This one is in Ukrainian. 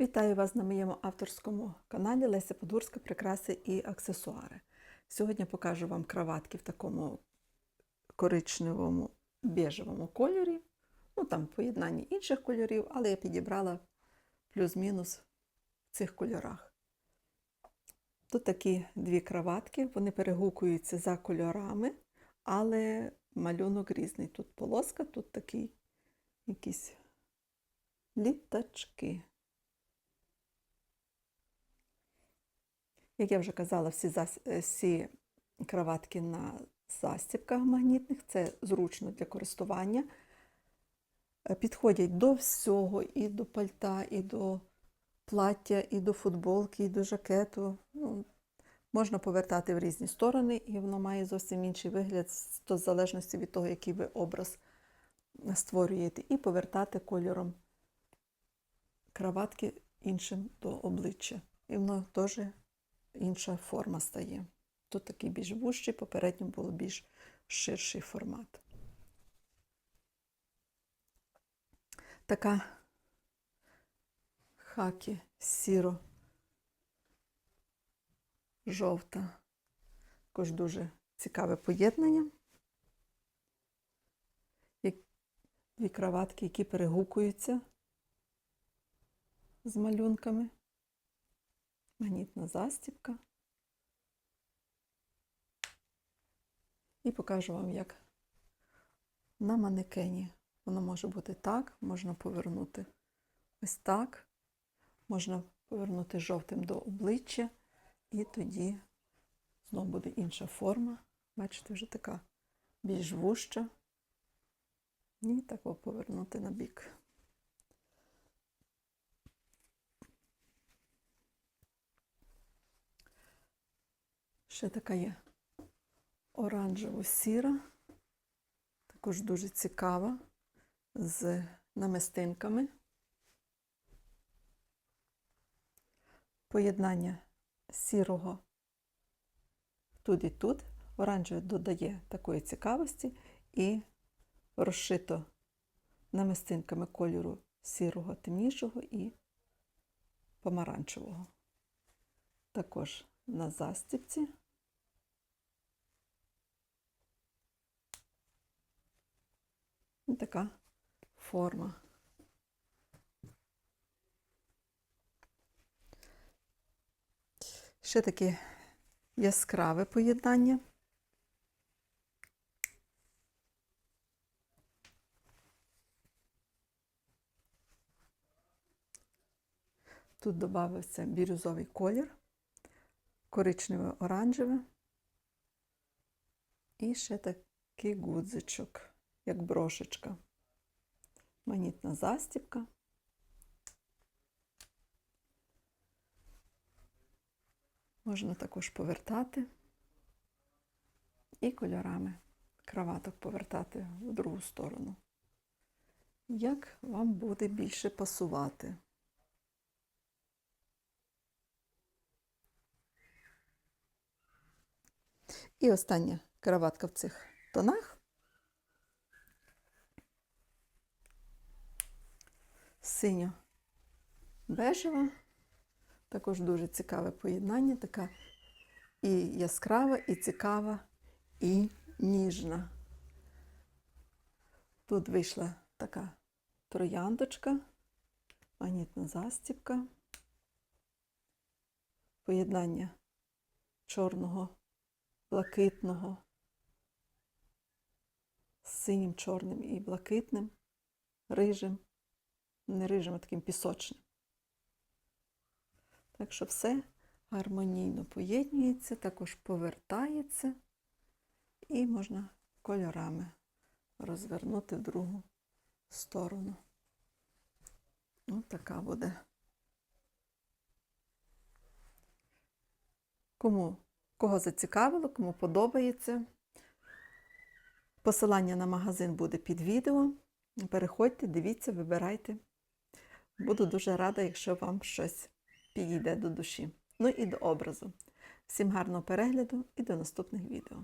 Вітаю вас на моєму авторському каналі Леся Подгурська Прикраси і аксесуари. Сьогодні покажу вам краватки в такому коричневому бежевому кольорі. Ну там поєднання інших кольорів, але я підібрала плюс-мінус в цих кольорах. Тут такі дві краватки, вони перегукуються за кольорами, але малюнок різний. Тут полоска, тут такі якісь літачки. Як я вже казала, всі, зас... всі краватки на застібках магнітних, це зручно для користування. Е, Підходять до всього, і до пальта, і до плаття, і до футболки, і до жакету. Ну, можна повертати в різні сторони, і воно має зовсім інший вигляд, то в залежності від того, який ви образ створюєте, і повертати кольором краватки іншим до обличчя. І воно теж інша форма стає. Тут такий більш вужчий, попередньо було більш ширший формат. Така хакі сіро жовта. Також дуже цікаве поєднання. Дві краватки, які перегукуються з малюнками магнітна застібка. І покажу вам, як на манекені. Воно може бути так, можна повернути ось так, можна повернути жовтим до обличчя, і тоді знову буде інша форма. Бачите, вже така більш вужча. І так повернути на бік. Ще така є оранжево-сіра, також дуже цікава, з намистинками. Поєднання сірого тут і тут. Оранжевий додає такої цікавості і розшито намистинками кольору сірого темнішого і помаранчевого. Також на застіпці. Така форма. Ще таке яскраве поєднання. Тут додався бірюзовий колір коричневе оранжеве. І ще такий гудзичок, як брошечка. Манітна застібка. Можна також повертати і кольорами краваток повертати в другу сторону. Як вам буде більше пасувати? І остання краватка в цих тонах. Синьо-бежева. Також дуже цікаве поєднання, така і яскрава, і цікава, і ніжна. Тут вийшла така трояндочка, магнітна застібка, поєднання чорного блакитного, з синім, чорним і блакитним, рижим, не рижим, а таким пісочним. Так що все гармонійно поєднується, також повертається і можна кольорами розвернути в другу сторону. Ось така буде. Кому Кого зацікавило, кому подобається. Посилання на магазин буде під відео. Переходьте, дивіться, вибирайте. Буду дуже рада, якщо вам щось підійде до душі. Ну і до образу. Всім гарного перегляду і до наступних відео.